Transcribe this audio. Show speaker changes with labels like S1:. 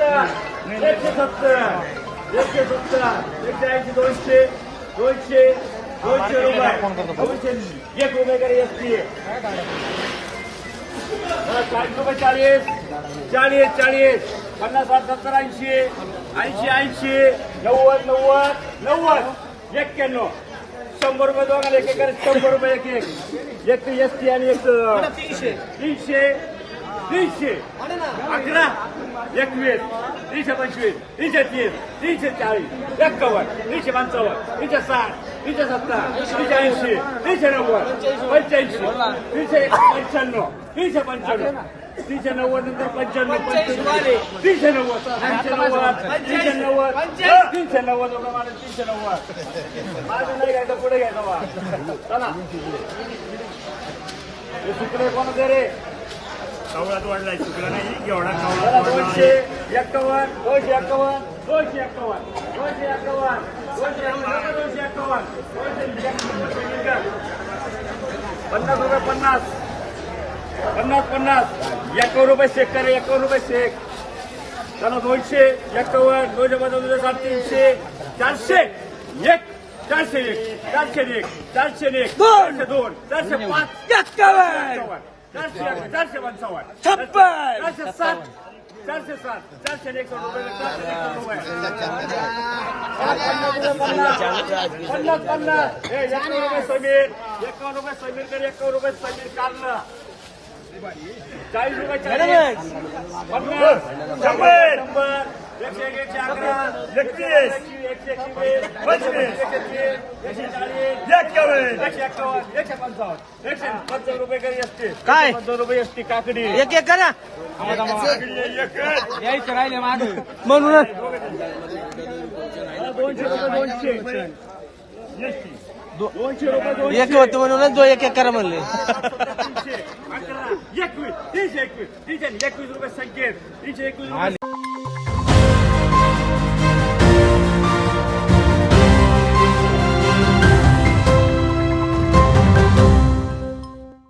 S1: सत्तर एकशे सत्तर एकशे सत्तर एकशे ऐंशी दोनशे दोनशे दोनशे रुपये दोनशे एक रुपये करे एसटी चाळीस रुपये चाळीस चाळीस चाळीस पन्नास साठ सत्तर ऐंशी ऐंशी ऐंशी नव्वद नव्वद नव्वद एक्क्याण्णव शंभर रुपये दोघांना एक एक शंभर रुपये एक एक एक एस टी आणि एक तीनशे तीनशे तीनशे अकरा एकवीस तीनशे पंचवीस तीनशे तीस तीनशे चाळीस एक्कावन्न तीनशे पंचावन्न तीनशे साठ तीनशे सत्तर तीनशे ऐंशी तीनशे नव्वद पंच्याऐंशी तीनशे पंच्याण्णव तीनशे पंच्याण्णव तीनशे नव्वद नंतर पंच्याण्णव पंच्याण्णव तीनशे नव्वद तीनशे नव्वद तीनशे नव्वद तीनशे नव्वद एवढं मला तीनशे नव्वद. माझं नाही घ्यायचं पुढे घ्यायचं चला. हे सुकडे कोण रे?
S2: कवळात वाढलाय चुकला नाही एवढा कवळात
S1: दोनशे एक्कावन्न दोनशे एक्कावन्न दोनशे एक्कावन्न दोनशे एक्कावन्न दोनशे एक्कावन्न दोनशे एक्कावन्न दोनशे पन्नास रुपये पन्नास. पन्नास पन्नास. एक्कावन्न रुपये शेक करे एक्कावन्न रुपये शेक. चला दोनशे एक्कावन्न दोनशे पन्नास दोनशे साठ तीनशे चारशे. एक चारशे एक चारशे एक चारशे एक चारशे दोन चारशे पाच.
S3: एक्कावन्न.
S1: चारशे एक, चारशे पंचावन्न.
S3: छप्पन!
S1: चारशे सात चारशे सात चारशे एक रुपये चारशे एक रुपये. पन्नास पन्नास हे एकावन्न रुपये समीर एकावन्न रुपये समीरकडे एकावन्न रुपये समीर काढलं चाळीस रुपये चाळीस. पन्नास
S2: शंभर.
S1: शंभर. एकशे एक एकशे अकरा.
S2: एकतीस.
S1: पंचावन्न रुपये करी असते
S3: काय?
S1: पंचावन्न रुपये असते काकडी
S3: एक एक करा.
S1: यायचं राहिले मागे.
S3: म्हणूनच.
S1: दोनशे रुपये दोनशे
S3: एक होतं म्हणूनच दो एक एक करा म्हणले.
S1: एकवीस तीनशे एकवीस तीनशे एकवीस रुपये संकेत. तीनशे एकवीस